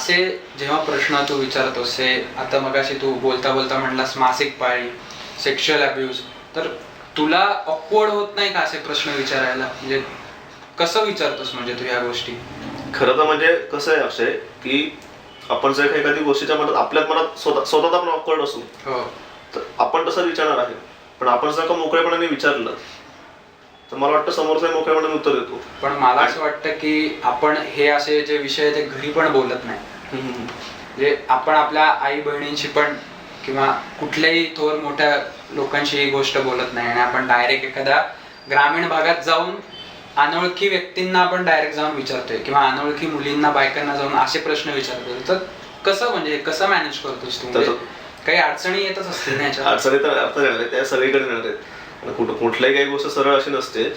असे जेव्हा प्रश्न तू विचारतोस हे आता मगाशी तू बोलता बोलता म्हणलास मासिक पाळी सेक्शुअल अब्यूज तर तुला ऑकवर्ड होत नाही का असे प्रश्न विचारायला? म्हणजे कसं विचारतोस म्हणजे तू ह्या गोष्टी? खरं तर म्हणजे कसं आहे अक्षय की आपण जर एखादी गोष्टीच्या मनात आपल्याच मनात स्वतः स्वतः आपण ऑकवर्ड असू. हो. तर आपण तसं विचारणार आहे. पण आपण जर का मोकळेपणाने विचारलं तर मला वाटतं समोरचा मोकळेपणाने उत्तर देतो. पण मला असं वाटतं की आपण हे असे जे विषय आहे ते घरी पण बोलत नाही. म्हणजे आपण आपल्या आई बहिणींशी पण किंवा कुठल्याही थोर मोठ्या लोकांशी ही गोष्ट बोलत नाही आणि आपण डायरेक्ट एखाद्या ग्रामीण भागात जाऊन अनोळखी व्यक्तींना आपण डायरेक्ट जाऊन विचारतोय किंवा अनोळखी मुलींना बायकांना जाऊन असे प्रश्न विचारतोय. तर कसं म्हणजे कसं मॅनेज करतोस तू? म्हणजे काही अडचणी येतच असतील ना याच्यात? अडचणी तर अर्थ येणार त्या सगळीकडे येणार आहेत. कुठं कुठल्याही काही गोष्ट सरळ अशी नसते.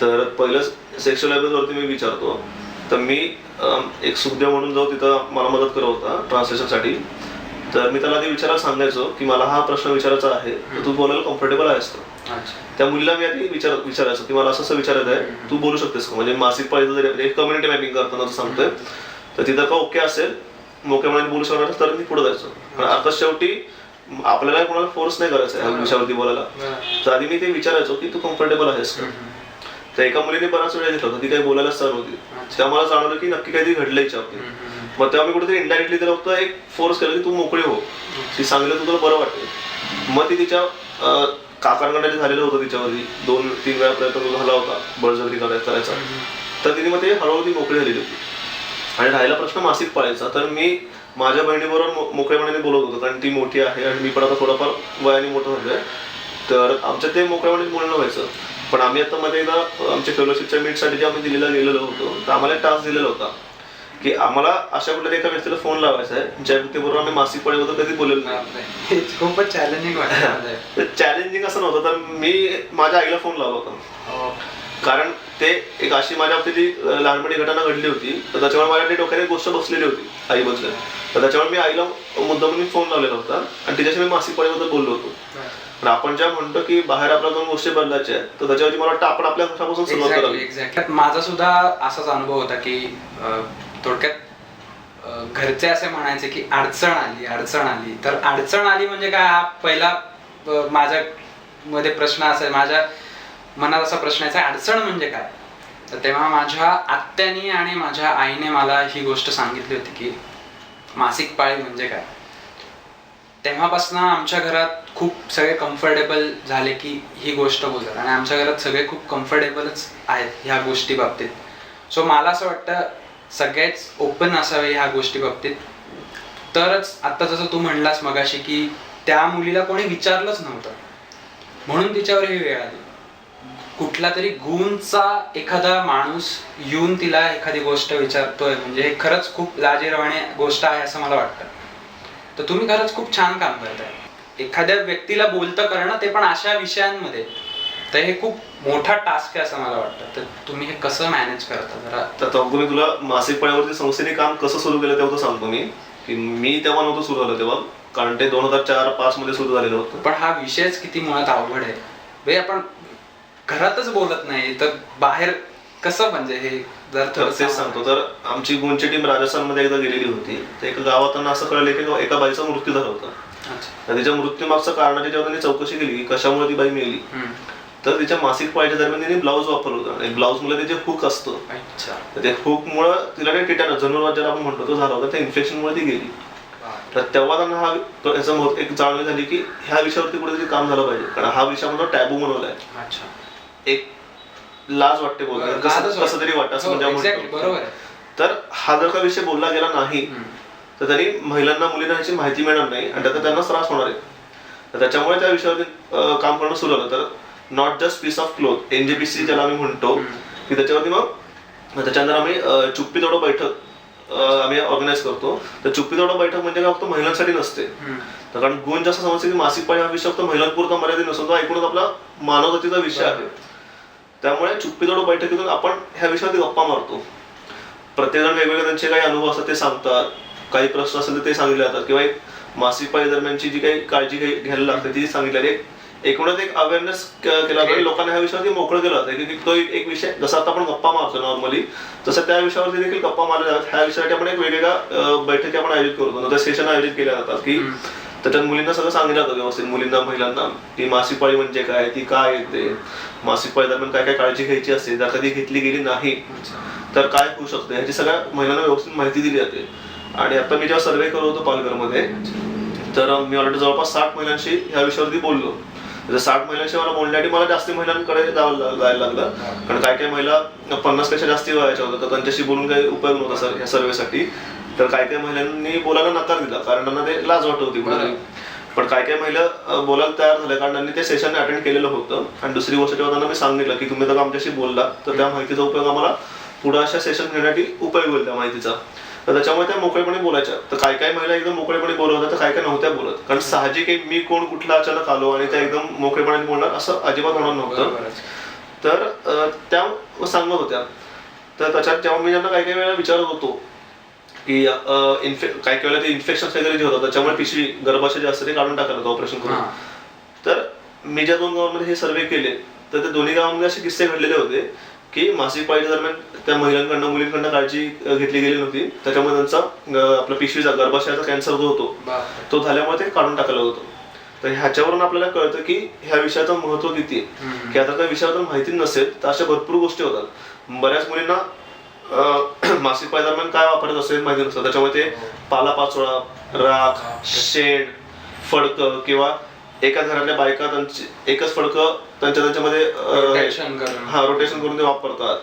तर पहिलं सेक्शुअल वरती मी विचारतो. तर मी एक सुज्ञ म्हणून जाऊ तिथं मला मदत करत होता ट्रान्सलेशनसाठी तर मी त्याला ते विचारायला सांगायचो की मला हा प्रश्न विचारायचा आहे तर तू बोलायला कम्फर्टेबल आहेस अच्छा. त्या मुलीला मी आधी विचार विचारायचो की मला असं असं विचारायचं आहे तू बोलू शकतेस का? म्हणजे मासिक पाळीचं जरी म्हणजे कम्युनिटी मॅपिंग करताना सांगतोय तर तिथं का ओके असेल मोकळ्यापणे बोलू शकणार तर मी पुढे जायचो. पण आता शेवटी आपल्याला कोणाला फोर्स नाही करायचा आहे विषयावरती बोलायला. तर आधी मी ते विचारायचो की तू कम्फर्टेबल आहेस का? तर एका मुलीने बराच वेळ घेतला होता ती काही बोलायला सर होती तेव्हा मला जाणवलं की नक्की काहीतरी घडलं हिच्यावरती मग तेव्हा मी कुठेतरी इनडायरेक्टली तिला फक्त एक फोर्स केलं की तू मोकळी हो. ती सांगितलं तर तुला बरं वाटेल मग ती तिच्या काकांकडे जे झालेलं होतं तिच्यावरती दोन तीन वेळा प्रयत्न झाला होता. बळजबरी कराय- करायचा. तर तिने मग ते हळूहळू ती मोकळी झालेली होती. आणि राहिला प्रश्न मासिक पाळीचा तर मी माझ्या बहिणीबरोबर मो- मोकळेपणाने बोलत होतो. कारण ती मोठी आहे आणि मी पण आता थोडंफार वयाने मोठं झालोय. तर आमच्या ते मोकळेपणे बोलणं व्हायचं. पण आम्ही आता मध्ये एकदा आमच्या फेलोशिपच्या मीटसाठी जे आम्ही दिलेला गेलेलो होतो तर आम्हाला एक टास्क दिलेला होता की आम्हाला अशा कुठल्या एका व्यक्तीला फोन लावायचा आहे ज्या व्यक्तीबरोबर आम्ही मासिक पाळीबद्दल कधी बोललेलो नाही. खूपच चॅलेंजिंग चॅलेंजिंग असं नव्हतं तर मी माझ्या आईला फोन लावला होता. हो. कारण ते एक अशी माझ्या बाबतीत जी लहानपणी घटना घडली होती तर त्याच्यामुळे माझ्या ते डोक्यात एक गोष्ट बसलेली होती आई बसल्या तर त्याच्यामुळे मी आईला मुद्दाम मी फोन लावलेला होता आणि तिच्याशी मी मासिक पाळीबद्दल बोललो होतो. पण आपण ज्या म्हणतो की बाहेर आपल्या दोन गोष्टी बदलायच्या आहेत तर त्याच्यावरती मला वाटतं आपण आपल्या घरापासून सुरुवात एक्झॅक्टली करावी. एक्झॅक्टली माझा सुद्धा असाच अनुभव होता की थोडक्यात घरचे असे म्हणायचे की अडचण आली अडचण आली. तर अडचण आली म्हणजे काय? हा पहिला माझ्या मध्ये प्रश्न असाय माझ्या मनात असा प्रश्न यायचा अडचण म्हणजे काय? तर तेव्हा माझ्या आत्याने आणि माझ्या आईने मला ही गोष्ट सांगितली होती की मासिक पाळी म्हणजे काय? तेव्हापासून आमच्या घरात खूप सगळे कम्फर्टेबल झाले की ही गोष्ट बोलतात. आणि आमच्या घरात सगळे खूप कम्फर्टेबलच आहेत ह्या गोष्टी बाबतीत. सो मला असं वाटतं सगळेच ओपन असावे ह्या गोष्टी बाबतीत. तरच आता जसं तू म्हणलास मगाशी की त्या मुलीला कोणी विचारलंच नव्हतं. म्हणून तिच्यावर ही वेळ आली. कुठला तरी गुणचा एखादा माणूस येऊन तिला एखादी गोष्ट विचारतोय म्हणजे हे खरंच खूप लाजीरवाणी गोष्ट आहे असं मला वाटतं. तर तुम्ही खरंच खूप छान काम करताय. एखाद्या व्यक्तीला बोलतं करणं ते पण अशा विषयांमध्ये. तर हे खूप मोठा टास्क आहे असं मला वाटतं. तर तुम्ही हे कसं मॅनेज करता जरा? तर तंकू मी तुला मासिक पाळीवरती संस्थेने काम कसं सुरू केलं तेव्हा सांगतो मी. की मी तेव्हा नव्हतं सुरू झालं तेव्हा. कारण ते दोन हजार चार पाच मध्ये सुरू झालेलं होतं. पण हा विषयच किती मुळात अवघड आहे. भाई आपण घरातच बोलत नाही तर बाहेर कसं म्हणजे हे जर तेच सांगतो. तर आमची गुणची टीम राजस्थानमध्ये एकदा गेलेली होती. तर एका गावातना असं कळलं की एका बाईचा मृत्यू झाला होता. तर तिच्या मृत्यूमागचं कारणाची जेव्हा त्यांनी चौकशी केली की कशामुळे ती बाई मेली. तर तिच्या मासिक पाळीच्या दरम्यान तिने ब्लाऊज वापरलं होतं. आणि ब्लाऊजमध्ये जे हुक असतं. तर ते हुकमुळं तिला ते टिटानस धनुर्वाद ज्याला आपण म्हणतो तो झाला होता. त्या इन्फेक्शनमुळे ती गेली. तर तेव्हा त्यांना हा याचा एक जाणीव झाली की ह्या विषयावरती कुठेतरी काम झालं पाहिजे. कारण हा विषय आपण टॅबू बनवलाय. एक लाज वाटते बोलताना. कसं तरी वाटतं हो, म्हणजे आपण तर हा जर का विषय बोलला गेला नाही. तर त्यांनी महिलांना मुलींना याची माहिती मिळणार नाही आणि त्याचा त्यांना त्रास होणार आहे. तर त्याच्यामुळे त्या विषयावरती अं, काम करणं सुरू झालं. तर not just piece of cloth NJPC ज्याला आम्ही म्हणतो की त्याच्यावरती मग त्याच्यानंतर आम्ही अं, चुप्पी तोडो बैठक अं, आम्ही ऑर्गनाईज करतो. तर चुप्पी तोडो बैठक म्हणजे काय? फक्त महिलांसाठी नसते. तर कारण गुण जास्त समजते की मासिक पाळी हा विषय फक्त महिलांपुरता मर्यादित नसून तो एकूणच आपला मानवजातीचा विषय आहे. त्यामुळे चुप्पीतोडो बैठकीतून आपण ह्या विषयावरती गप्पा मारतो. प्रत्येकजण वेगवेगळे त्यांचे काही अनुभव असतात ते सांगतात. काही प्रश्न असेल तर ते सांगितले जातात. किंवा एक मासिक पाळी दरम्यानची जी काही काळजी घ्यायला लागते ती सांगितलेली एक एकूणच एक अवेअरनेस केला जातो लोकांना ह्या विषयावरती मोकळं केलं जातं. की तो एक विषय जसं आता आपण गप्पा मारतो नॉर्मली तसं त्या विषयावरती देखील गप्पा मारल्या जातात. ह्या विषयासाठी आपण एक वेगवेगळ्या बैठकी आपण आयोजित करतो. नंतर सेशन आयोजित केल्या जातात की त्याच्यात मुलींना सगळं सांगितलं जातं व्यवस्थित. मुलींना महिलांना की मासिक पाळी म्हणजे काय ती काय येते मासिक पाळी दरम्यान काय काय काळजी घ्यायची असते जर कधी घेतली गेली नाही तर काय होऊ शकते? ह्याची सगळ्या महिलांना व्यवस्थित माहिती दिली जाते. आणि आता मी जेव्हा सर्वे करत होतो पालघरमध्ये तर मी ऑलरेडी जवळपास साठ महिलांशी ह्या विषयावरती बोललो. तर साठ महिलांशी मला बोलण्यासाठी मला जास्त महिलांकडे जावं जायला लागलं. कारण काही काही महिला पन्नासपेक्षा जास्ती वयाच्या होत्या तर त्यांच्याशी बोलून काही उपयोग नव्हता सर या सर्वेसाठी तर काय काय महिलांनी बोलायला नकार दिला कारण त्यांना ते लाज वाटत होती कुठेतरी पण काय काय महिला बोलायला तयार झाल्या कारण त्यांनी ते सेशन अटेंड केलेलं होतं. आणि दुसरी गोष्ट जेव्हा त्यांना मी सांगितलं की तुम्ही जर आमच्याशी बोलला तर त्या माहितीचा उपयोग आम्हाला पुढे अशा सेशन घेण्यासाठी उपयोग होईल त्या माहितीचा. तर त्याच्यामुळे त्या मोकळेपणे बोलायच्या. तर काय काय महिला एकदम मोकळेपणे बोलत होत्या तर काय काय नव्हत्या बोलत. कारण साहजिक आहे मी कोण कुठला अचानक आलो आणि त्या एकदम मोकळेपणे बोलणार असं अजिबात होणार नव्हतं. तर त्या सांगत होत्या. तर त्याच्यात जेव्हा मी त्यांना काही काही वेळा विचारत होतो की इन्फे काही काही वेळेला ते इन्फेक्शन वगैरे जे होतं त्याच्यामुळे पिशवी गर्भाशय जे असतं ते काढून टाकायला होतं ऑपरेशन करून. तर मी ज्या दोन गावांमध्ये हे सर्वे केले तर ते दोन्ही गावांमध्ये असे किस्से घडलेले होते की मासिक पाळीच्या दरम्यान त्या महिलांकडनं मुलींकडनं काळजी घेतली गेली नव्हती त्याच्यामुळे त्यांचा आपला पिशवीचा गर्भाशयाचा कॅन्सर जो होतो. तो झाल्यामुळे ते काढून टाकलं होतं तर ह्याच्यावरून आपल्याला कळतं की ह्या विषयाचं महत्त्व किती. की आता त्या विषयाबद्दल माहिती नसेल तर अशा भरपूर गोष्टी होतात बऱ्याच मुलींना मासिक पाळी दरम्यान काय वापरत असेल माहिती नसतं. त्याच्यामुळे ते पालापाचोळा राख शेण फडकं किंवा एका घरातल्या बायका त्यांची एकच फडकं त्यांच्या त्यांच्यामध्ये. हा रोटेशन करून ते वापरतात.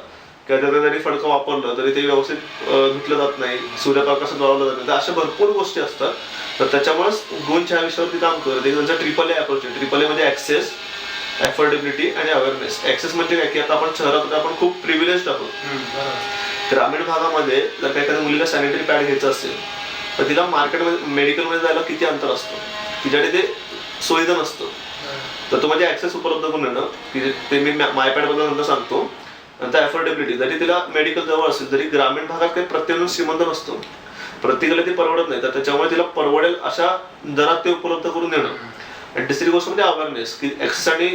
किंवा त्याचं जरी फडकं वापरलं तरी ते व्यवस्थित धुतलं जात नाही. सूर्यप्रकाशात वाळवलं जात नाही. तर अशा भरपूर गोष्टी असतात. तर त्याच्यामुळेच गुंज ह्या विषयावरती काम करत त्यांचा ट्रिपल ए अप्रोच आहे ट्रिपल ए म्हणजे ऍक्सेस अफोर्डेबिलिटी आणि अवेअरनेस ऍक्सेस म्हणजे काय? की आता आपण शहरात आपण खूप प्रिव्हिलेज आहोत. ग्रामीण भागामध्ये जर काही एखाद्या मुलीला सॅनिटरी पॅड घ्यायचं असेल तर तिला मार्केटमध्ये मेडिकलमध्ये जायला किती अंतर असतं? तिच्याकडे ते सुविधा नसतं. तर तो म्हणजे ऍक्सेस उपलब्ध करून देणं. की ते मी मायपॅडबद्दल नंतर सांगतो. नंतर अफोर्डेबिलिटी जरी तिला मेडिकल जवळ असेल तरी ग्रामीण भागात काही प्रत्येक श्रीमंत नसतो प्रत्येकाला ते परवडत नाही तर त्याच्यामुळे तिला परवडेल अशा दरात ते उपलब्ध करून देणं. आणि तिसरी गोष्ट म्हणजे अवेअरनेस की एक्सेस आणि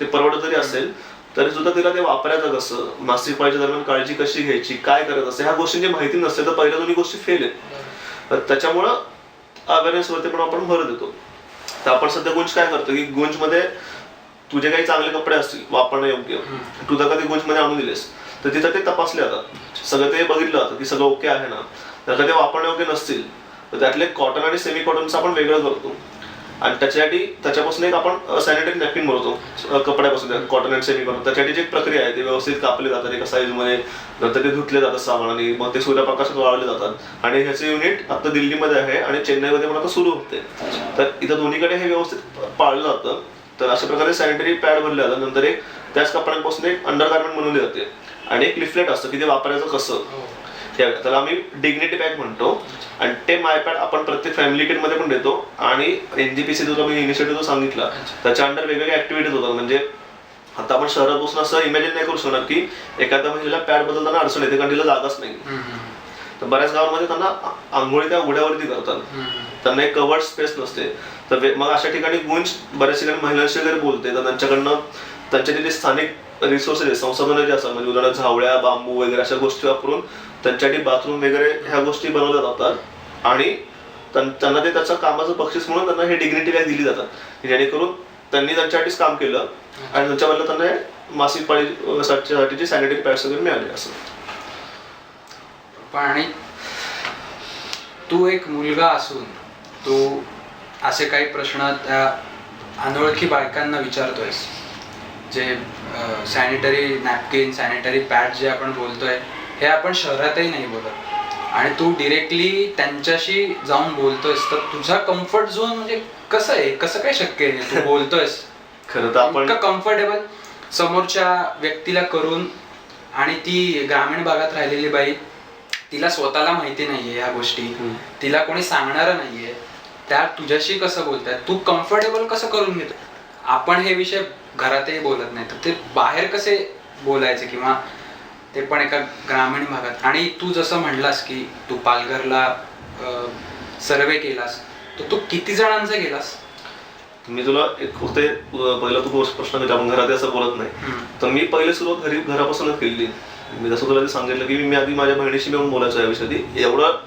ते परवडत जरी असेल तरी सुद्धा तिला ते वापरायचं कसं? मासिक पाळीच्या दरम्यान काळजी कशी घ्यायची? काय करायचं असं ह्या गोष्टींची माहिती नसते तर पहिल्या दोन्ही गोष्टी फेल आहेत. तर त्याच्यामुळं अवेअरनेस वरती पण आपण भर देतो. तर आपण सध्या गुंज काय करतो की गुंजमध्ये तुझे काही चांगले कपडे असतील वापरणं योग्य. तू जर कधी गुंजमध्ये आणून दिलेस. तर तिथं ते तपासले जातात सगळं ते बघितलं जातं की सगळं ओके आहे ना? का ते वापरण्यायोग्य नसतील. तर त्यातले कॉटन आणि सेमी कॉटनचं आपण वेगळं करतो. आणि त्याच्यासाठी त्याच्यापासून एक आपण सॅनिटरी नॅपकिन बनवतो. कपड्यापासून कॉटन अँड सेमी बनवतो. त्याच्यासाठी जी प्रक्रिया आहे ते व्यवस्थित कापले जातात. एका साईजमध्ये नंतर ते धुतले जातात साबणाने मग ते सूर्यप्रकाशात वाळवले जातात. आणि ह्याचे युनिट आता दिल्लीमध्ये आहे आणि चेन्नईमध्ये पण आता सुरू होते. तर इथं दोन्हीकडे हे व्यवस्थित पाळलं जातं. तर अशा प्रकारे सॅनिटरी पॅड बनले जातात. नंतर एक त्याच कपड्यांपासून एक अंडरगार्मेंट बनवली जाते. आणि एक लिफलेट असतं की ते वापरायचं कसं. हो. त्याला आम्ही डिग्निटी पॅक म्हणतो. आणि ते मायपॅड आपण प्रत्येक फॅमिली किटमध्ये पण देतो. आणि एनजीपीसी जो मी इनिशिएटिव्ह जो सांगितला. त्याच्या अंडर वेगवेगळ्या ऍक्टिव्हिटीज होतात. म्हणजे आता आपण शहरात बसून असं इमॅजिन नाही करू शकणार की एखाद्या महिलेला पॅड बदलताना अडचण येते कारण तिला जागाच नाही. तर बऱ्याच गावांमध्ये त्यांना आंघोळी त्या उघड्यावरती करतात. त्यांना एक कवर्ड स्पेस नसते. तर मग अशा ठिकाणी गुंज बऱ्याच ठिकाणी महिलांशी वगैरे बोलते. तर त्यांच्याकडनं त्यांच्या तिथे स्थानिक रिसोर्सेस संसाधनं जे असतात म्हणजे उदाहरणार्थ झावळ्या बांबू वगैरे अशा गोष्टी वापरून त्यांच्यासाठी बाथरूम वगैरे ह्या गोष्टी बनवल्या जातात. आणि त्यांना ते त्याचं कामाचं बक्षीस म्हणून त्यांना हे डिग्निटी बॅग दिली जातात. जेणेकरून त्यांनी त्यांच्यासाठीच काम केलं आणि त्यांच्या बदल्यात त्यांना हे मासिक पाळी साठीचे सॅनिटरी पॅड्स वगैरे मिळाले असं. आणि तू एक मुलगा असून तू असे काही प्रश्न त्या अनोळखी बायकांना विचारतोयस. जे सॅनिटरी नॅपकिन सॅनिटरी पॅड जे आपण बोलतोय हे आपण शहरातही नाही बोलत. आणि तू डिरेक्टली त्यांच्याशी जाऊन बोलतोयस तर तुझा कम्फर्ट झोन म्हणजे कसं आहे? कसं काय शक्य आहे? तू बोलतोयस. खरं तर आपण कम्फर्टेबल समोरच्या व्यक्तीला करून आणि ती ग्रामीण भागात राहिलेली बाई तिला स्वतःला माहिती नाहीये ह्या गोष्टी. तिला कोणी सांगणार नाहीये. त्या तुझ्याशी कसं बोलताय तू कम्फर्टेबल कसं करून घेतो आपण हे विषय घरातही बोलत नाही. तर ते बाहेर कसे बोलायचे किंवा ते पण एका ग्रामीण भागात. आणि तू जसं म्हणलास की तू पालघरला सर्वे केलास तर तू किती जणांचा गेलास मी तुला एक होते पहिला तू प्रश्न केला आपण घरात असं बोलत नाही. तर मी पहिले सुरुवात घरी घरापासूनच केली. मी जसं तुला सांगितलं की मी आधी माझ्या बहिणीशी मिळून बोलायचो या विषयी एवढं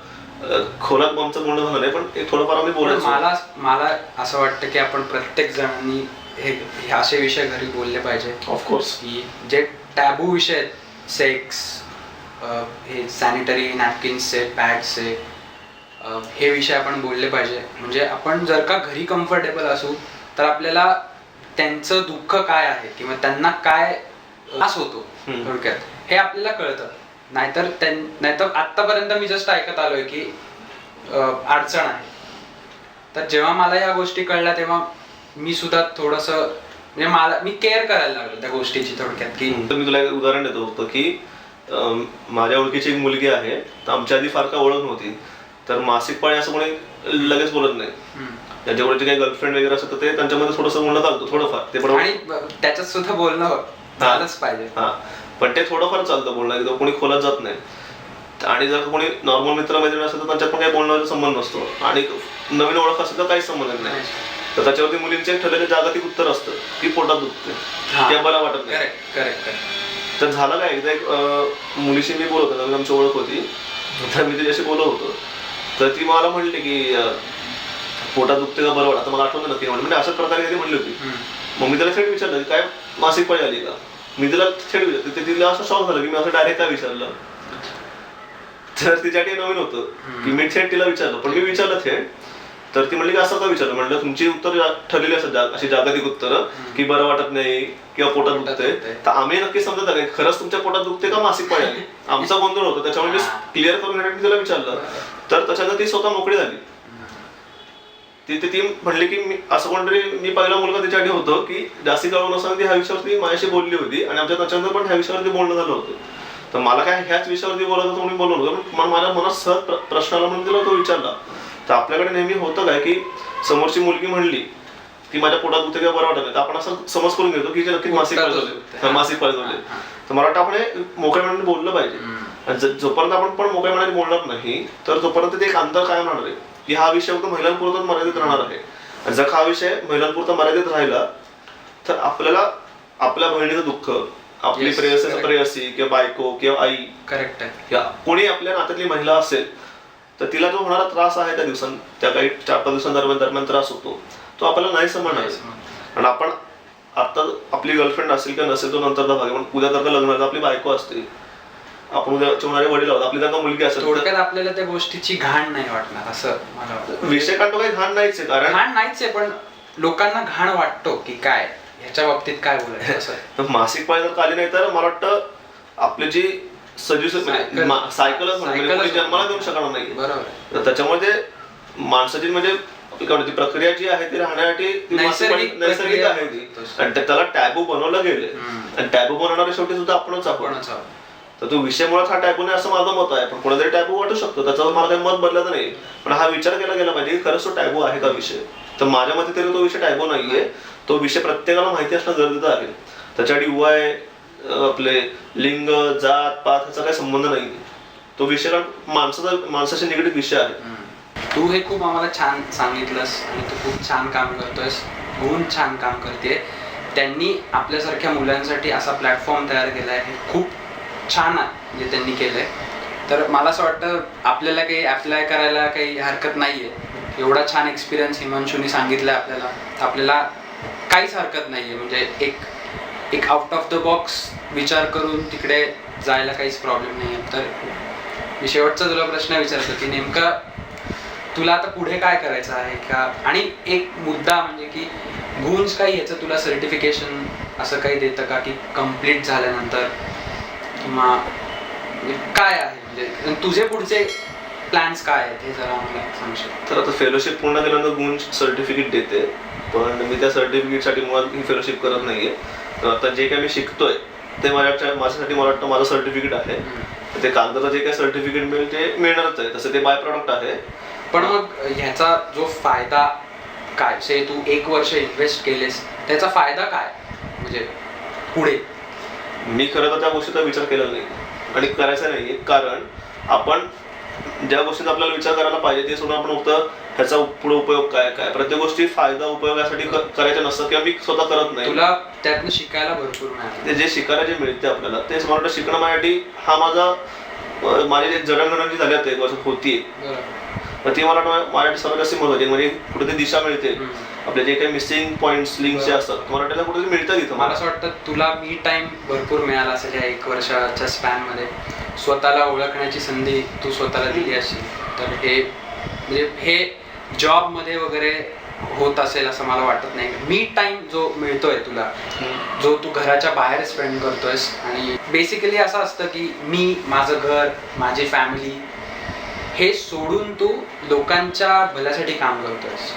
खोलात आमचं बोलणं झालं नाही पण एक थोडंफार आम्ही बोलायचो. मला मला असं वाटतं की आपण प्रत्येक जणांनी हे असे विषय घरी बोलले पाहिजे. ऑफकोर्स की जे टॅबू विषय आहेत सेक्स हे सॅनिटरी नॅपकिन्सचे पॅड्सचे हे विषय आपण बोलले पाहिजे. म्हणजे आपण जर का घरी कम्फर्टेबल असू तर आपल्याला त्यांचं दुःख काय आहे किंवा त्यांना काय त्रास होतो. थोडक्यात हे आपल्याला कळतं. नाहीतर त्यां नाहीतर आत्तापर्यंत मी जस्ट ऐकत आलोय की अडचण आहे. तर जेव्हा मला या गोष्टी कळल्या तेव्हा मी सुद्धा थोडस म्हणजे मला मी केअर करायला लागलो त्या गोष्टीची थोडक्यात की तर मी तुला एक उदाहरण देतो होतं की अं, माझ्या ओळखीची एक मुलगी आहे तर आमच्या आधी फार काय ओळख नव्हती. तर मासिक पाळी असं कोणी लगेच बोलत नाही. हम्म. ज्यांच्याकडे काही गर्लफ्रेंड वगैरे असतं तर ते त्यांच्यामध्ये थोडंसं बोलणं चालतं थोडंफार. ते पण आणि ब- त्याच्यात सुद्धा बोलणं झालंच पाहिजे. हा. पण ते थोडंफार चालतं बोलणं एकदम कोणी खोलात जात नाही. आणि जर कोणी नॉर्मल मित्र मैत्रीण असेल तर त्यांच्यात पण काही बोलण्याचा संबंध नसतो. आणि नवीन ओळख असेल तर काहीच संबंध नाही. तर त्याच्यावरती मुलींचे ठरलेलं जागतिक उत्तर असतं की पोटात दुखते. किंवा बरं वाटत नाही. करेक्ट करेक्ट करेक्ट तर झालं काय एकदा एक मुलीशी मी बोलत होतो आमची ओळख होती. तर मी तिच्याशी बोलत होतो. तर ती मला म्हणली की पोटात दुखते का बरं वाटत. मला आठवण नक्की म्हणलं म्हणजे अशाच प्रकारे ती म्हणली होती. मग मी त्याला थेट विचारलं की काय मासिक पाळी आली का? मी तिला थेट विचारलं. ते तिला असं शॉक झालं की मी असं डायरेक्ट काय विचारलं? तर तिच्यासाठी नवीन होतं. की मी थेट तिला विचारलं. पण मी विचारलं थेट तर ती म्हणली की असं का विचारलं? म्हणलं तुमची उत्तर ठरलेली असतात अशी जागतिक उत्तरं की बरं वाटत नाही किंवा पोटात दुखतंय. तर आम्ही नक्की समजत नाही खरंच तुमच्या पोटात दुखते का मासिक पाळी आली? आमचा गोंधळ होता त्याच्यामुळे मी. क्लिअर करून घेण्यासाठी तिला विचारलं. तर त्याच्यानंतर ती स्वतः मोकळी झाली. ती ती ती म्हणली की मी असं कोणतरी मी पहिला मुलगा तिच्यासाठी होतो की जास्ती काळ नसताना ती ह्या विषयावरती माझ्याशी बोलली होती आणि आमच्या त्याच्यानंतर पण ह्या विषयावरती बोलणं झालं होतं. तर मला काय ह्याच विषयावरती होतं म्हणून बोललो होतो पण मला माझ्या मनात सहज प्र- प्रश्न आला म्हणून तिला तो विचारला. तर आपल्याकडे नेहमी होतं काय की समोरची मुलगी म्हणली की माझ्या पोटात दुखते किंवा बरं वाटत नाही. तर आपण असं समज करून घेतो की हिचे नक्कीच मासिक पाळी झाले मासिक पाळी झाले. तर मला वाटतं आपण हे मोकळ्या मनाने बोललं पाहिजे. ज- जोपर्यंत आपण पण मोकळ्या मनाने बोलणार नाही तर तोपर्यंत ते एक अंतर कायम राहणार आहे. की हा विषय फक्त महिलांपुरताच मर्यादित राहणार आहे. आणि जर हा विषय महिलांपुरता मर्यादित राहिला तर आपल्याला आपल्या बहिणीचं दुःख आपली प्रेयसी किंवा बायको किंवा आई करेक्ट आहे. कोणी आपल्या नात्यातली महिला असेल तर तिला जो होणारा त्रास आहे त्या दिवसां त्या काही चार पाच दिवसांदरम्यान दरम्यान त्रास होतो. तो आपल्याला नाही नाही आहे. आणि आपण आता आपली गर्लफ्रेंड असेल किंवा नसेल तो नंतरचा भाग पण उद्या जर का लग्न आपली बायको असते. आपण उद्या होणारे वडील आहोत. आपली जर का मुलगी असेल? थोडक्यात आपल्याला त्या गोष्टीची घाण नाही वाटणार असं मला वाटतं. विषय काढतो काही घाण नाहीच आहे कारण घाण नाहीच आहे पण लोकांना घाण वाटतो की काय? ह्याच्या बाबतीत काय बोलायचं? असं. तर मासिक पाळी जर आली नाही तर मला वाटतं आपली जी सजीव Cycle. सायकलच म्हणजे कोणी जन्माला. देऊ शकणार नाही बरोबर आहे. तर त्याच्यामुळे ते माणसाची म्हणजे आपली काय म्हणते, ती प्रक्रिया जी आहे ती राहण्यासाठी ती नैसर्गिक प्रक्रिया आहे ती. आणि त्याला टॅबू बनवलं गेले हम्म. आणि टॅबू बनवणारे शेवटी सुद्धा आपणच आपण कोणाचं? तर तो विषय मुळात हा टॅबू नाही असं माझं मत आहे पण कोणातरी टॅबू वाटू शकतो त्याच्यावर मला काही मत बदलायचं नाही पण हा विचार केला गेला पाहिजे की खरंच तो टॅबू आहे का विषय तर माझ्या मते तरी तो विषय टॅबू नाहीये तो विषय प्रत्येकाला माहिती असणं गरजेचं आहे त्याच्यासाठी वय अं, आपले लिंग जात पात ह्याचा काही संबंध नाही. तो विषय माणसाचा माणसाशी निगडीत विषय आहे. तू हे खूप आम्हाला छान सांगितलंस आणि तू खूप छान काम करतोयस. गुण छान काम करते त्यांनी आपल्यासारख्या मुलांसाठी असा प्लॅटफॉर्म तयार केला आहे हे खूप छान आहे जे त्यांनी केलंय. तर मला असं वाटतं आपल्याला काही अप्लाय करायला काही हरकत नाहीये. एवढा छान एक्सपिरियन्स हिमांशूने सांगितलं आपल्याला. तर आपल्याला काहीच हरकत नाहीये. म्हणजे एक एक आउट ऑफ द बॉक्स विचार करून तिकडे जायला काहीच प्रॉब्लेम नाही तर मी शेवटचा तुला प्रश्न विचारतो की नेमका तुला आता पुढे काय करायचं आहे का? आणि एक मुद्दा म्हणजे की गुंज काही याचं? तुला सर्टिफिकेशन असं काही देतं का की कंप्लीट झाल्यानंतर? किंवा म्हणजे काय आहे? म्हणजे तुझे पुढचे प्लॅन्स काय आहेत हे जरा मला सांगशील. तर आता फेलोशिप पूर्ण केल्यानंतर गुण सर्टिफिकेट देते. पण मी त्या सर्टिफिकेटसाठी मुळात ही फेलोशिप करत नाहीये. तर आता जे काही मी शिकतोय ते माझ्या माझ्यासाठी मला वाटतं माझं सर्टिफिकेट आहे. ते कागदाचं जे काही सर्टिफिकेट मिळेल ते मिळणारच आहे. तसं ते बाय प्रॉडक्ट आहे. पण मग ह्याचा जो फायदा काय से तू एक वर्ष इन्व्हेस्ट केलेस त्याचा फायदा काय? म्हणजे पुढे? मी खरं तर त्या गोष्टीचा विचार केलेला नाही. आणि करायचा नाही कारण आपण ज्या गोष्टीचा आपल्याला विचार करायला पाहिजे ते सोडून आपण फक्त ह्याचा पुढे उपयोग काय काय? प्रत्येक गोष्टी फायदा उपयोग यासाठी क- करायच्या नसतं किंवा मी स्वतः करत नाही. तुला त्यातनं शिकायला भरपूर ते जे शिकायला जे मिळते आपल्याला तेच मला वाटतं शिकणं माझ्यासाठी हा माझा माझी जे जडणघडण जी झाली एक वर्ष बरोबर. तर ती मला वाटतं माझ्यासाठी सर्वात जास्त महत्वाची म्हणजे कुठेतरी दिशा मिळते. आपले जे काही मिसिंग पॉईंट्स लिंक्स जे असतात मला वाटतं कुठेतरी मिळतात इथं मला असं वाटतं तुला मी टाइम भरपूर मिळाला असेल या एक वर्षाच्या स्पॅनमध्ये. स्वतःला ओळखण्याची संधी तू स्वतःला दिली असेल. तर हे म्हणजे हे जॉबमध्ये वगैरे होत असेल असं मला वाटत नाही. मी टाइम जो मिळतोय तुला जो तू घराच्या बाहेर स्पेंड करतोयस आणि बेसिकली असं असतं की मी माझं घर माझी फॅमिली हे सोडून तू लोकांच्या भल्यासाठी काम करतोयस.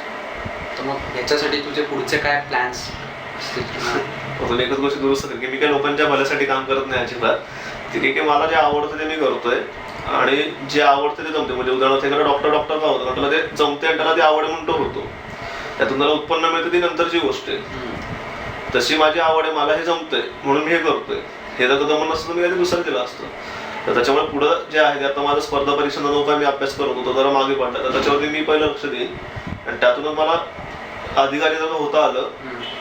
तर मग याच्यासाठी तुझे पुढचे काय प्लॅन्स असतील एकच गोष्ट दुरुस्त की मी काय लोकांच्या भल्यासाठी काम करत नाही अजिबात. ठीक आहे मला जे आवडतं ते मी करतोय. आणि जे आवडतं ते जमते. म्हणजे उदाहरणार्थ एखादा डॉक्टर डॉक्टर का होतं त्याला ते जमते आणि त्याला ते आवड म्हणून तो होतो. त्यातून त्याला उत्पन्न मिळतं ती नंतरची गोष्ट आहे. तशी माझी आवड आहे मला हे जमतंय म्हणून मी हे करतोय. हे जर जमत नसतं मी काही दुसरं केलं असतं. तर त्याच्यामुळे पुढं जे आहे ते आता माझं स्पर्धा परीक्षांचा जो काय मी अभ्यास करत होतो जरा मागे पडला. तर त्याच्यावरती मी पहिलं लक्ष देईन. आणि त्यातूनच मला अधिकारी जर होता आलं.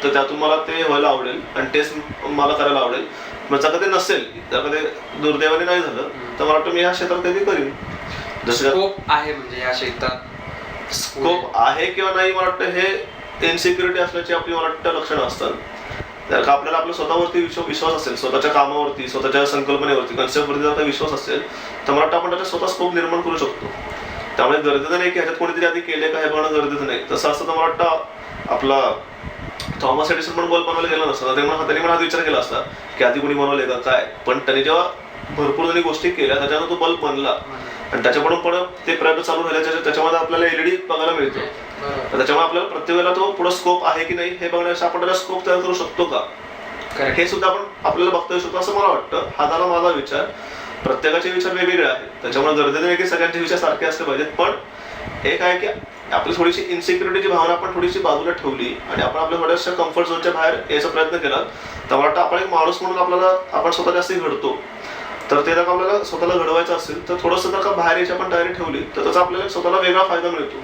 तर त्यातून मला ते व्हायला आवडेल आणि टेस्ट मला करायला आवडेल. मग जर ते नसेल जर ते दुर्दैवाने नाही झालं तर मला वाटतं मी ह्या क्षेत्रात कधी करीन. जसं स्कोप आहे म्हणजे या क्षेत्रात? स्कोप आहे किंवा नाही मला वाटतं हे इनसिक्युरिटी असल्याची आपली मला वाटतं लक्षणं असतात. जर का आपल्याला आपल्या स्वतःवरती विश्व- विश्वास असेल स्वतःच्या कामावरती स्वतःच्या संकल्पनेवरती कन्सेप्टवरती जर का विश्वास असेल तर मला वाटतं आपण त्याचा स्वतः स्कोप निर्माण करू शकतो. त्यामुळे गरजेचं नाही की ह्याच्यात कोणीतरी आधी केले का हे बघणं गरजेचं नाही. तसं असतं तर मला वाटतं आपला थॉमस एडिसन पण बल्ब बनवायला गेला नसता तर त्यामुळे त्यांनी मला हा विचार केला असता की आधी कोणी बनवले का? काय? पण त्यांनी जेव्हा भरपूर जणी गोष्टी केल्या त्याच्यानं तो बल्ब बनला. आणि त्याच्याकडून पण ते प्रयत्न चालू झाले त्याच्या- त्याच्यामध्ये आपल्याला एलईडी बघायला मिळतो. त्याच्यामुळे आपल्याला प्रत्येक वेळेला तो पुढे स्कोप आहे की नाही हे बघण्यासाठी आपण त्याला स्कोप तयार करू शकतो का? हे सुद्धा आपण आपल्याला बघता येऊ शकतो असं मला वाटतं. हा झाला माझा विचार. प्रत्येकाचे विचार वेगवेगळे आहेत. त्याच्यामुळे गरजेचं नाही की सगळ्यांचे विचार सारखे असले पाहिजेत. पण एक आहे की आपली थोडीशी इन्सिक्युरिटीची भावना आपण थोडीशी बाजूला ठेवली आणि आपण आपल्या थोड्याशा कम्फर्ट झोनच्या बाहेर यायचा प्रयत्न केला तर मला वाटतं आपण एक माणूस म्हणून आपल्याला आपण स्वतः जास्त घडतो. तर ते जर का आपल्याला स्वतःला घडवायचं असेल तर थोडंसं जर का बाहेर यायची आपण तयारी ठेवली तर त्याचा आपल्याला स्वतःला वेगळा फायदा मिळतो.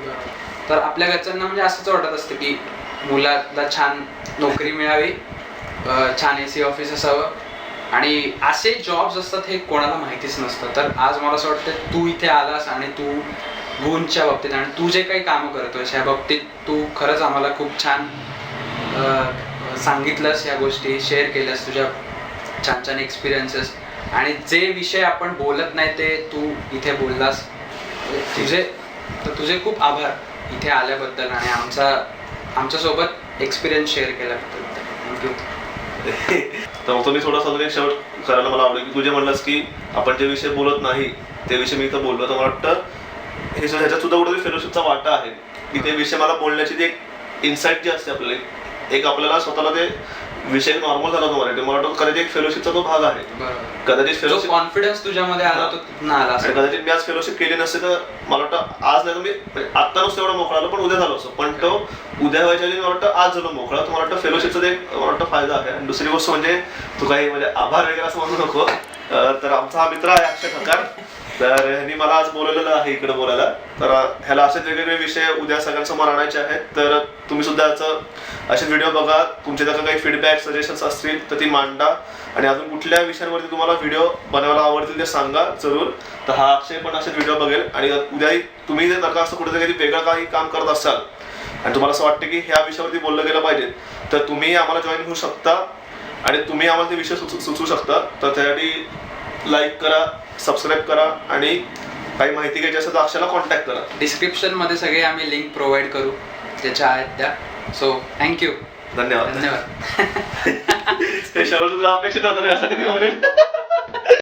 तर आपल्या घरच्यांना म्हणजे असंच वाटत असतं की मुलाला छान नोकरी मिळावी छान ए सी ऑफिस असावं. आणि असे जॉब्स असतात हे कोणाला माहितीच नसतं. तर आज मला असं वाटतं तू इथे आलास आणि तू गुणच्या बाबतीत आणि तू जे काही कामं करतोयस ह्या बाबतीत तू खरंच आम्हाला खूप छान सांगितलंस या गोष्टी शेअर केल्यास तुझ्या छान छान एक्सपिरियन्सेस आणि जे विषय आपण बोलत नाही ते तू इथे बोललास. तुझे तर तुझे खूप आभार इथे आल्याबद्दल आणि आमचा आमच्यासोबत एक्सपिरियन्स शेअर केल्याबद्दल. थँक्यू तर मग तुम्ही थोडासा अजून एक शेवट करायला मला आवडेल की तुझे म्हणलंस म्हणलास की आपण जे विषय बोलत नाही ते विषय मी इथं बोललो तर मला वाटतं हे ह्याच्यात सुद्धा कुठेतरी फेलोशिपचा वाटा आहे. की ते विषय मला बोलण्याची जी एक इन्साईट जी असते आपल्याला एक- आपल्याला स्वतःला ते विषय नॉर्मल झाला तो मराठी मला वाटतं कदाचित एक फेलोशिपचा तो भाग आहे. कदाचित फेलोशिप कॉन्फिडन्स तुझ्यामध्ये आला तो तिथनं आला आणि असेल. कदाचित मी आज फेलोशिप केली नसते तर मला वाटतं आज नाही मी म्हणजे आत्ता नुसतं एवढं मोकळा आलो पण उद्या झालो असतो. पण तो उद्या व्हायच्या आधी मला वाटतं आज झालो मोकळा. तर मला वाटतं फेलोशिपचा ते एक मला वाटतं फायदा आहे. आणि दुसरी गोष्ट म्हणजे तू काही म्हणजे आभार वगैरे असं म्हणू नको. तर आमचा हा मित्र आहे अक्षय ठकार तर ह्यांनी मला आज बोलवलेलं आहे इकडे बोलायला. तर ह्याला असेच वेगवेगळे विषय उद्या सगळ्यांसमोर आणायचे आहेत. तर तुम्ही सुद्धा याचं असे व्हिडिओ बघा. तुमचे जर काही फीडबॅक सजेशन्स असतील तर ती मांडा. आणि अजून कुठल्या विषयांवरती तुम्हाला व्हिडिओ बनवायला आवडतील ते सांगा जरूर. तर हा अक्षय पण असे व्हिडिओ बघेल. आणि उद्याही तुम्ही जर का असं कुठेतरी वेगळं काही काम करत असाल आणि तुम्हाला असं वाटतं की ह्या विषयावरती बोललं गेलं पाहिजे तर तुम्ही आम्हाला जॉईन होऊ शकता. आणि तुम्ही आम्हाला ते विषय सुचू सुचवू शकता. तर त्यासाठी लाईक करा सबस्क्राईब करा आणि काही माहिती घ्यायची असेल तर अक्षयला कॉन्टॅक्ट करा. डिस्क्रिप्शनमध्ये सगळे आम्ही लिंक प्रोव्हाइड करू ज्याच्या आहेत त्या. सो थँक्यू धन्यवाद. धन्यवाद. हे शेवट तुझं अपेक्षित होतं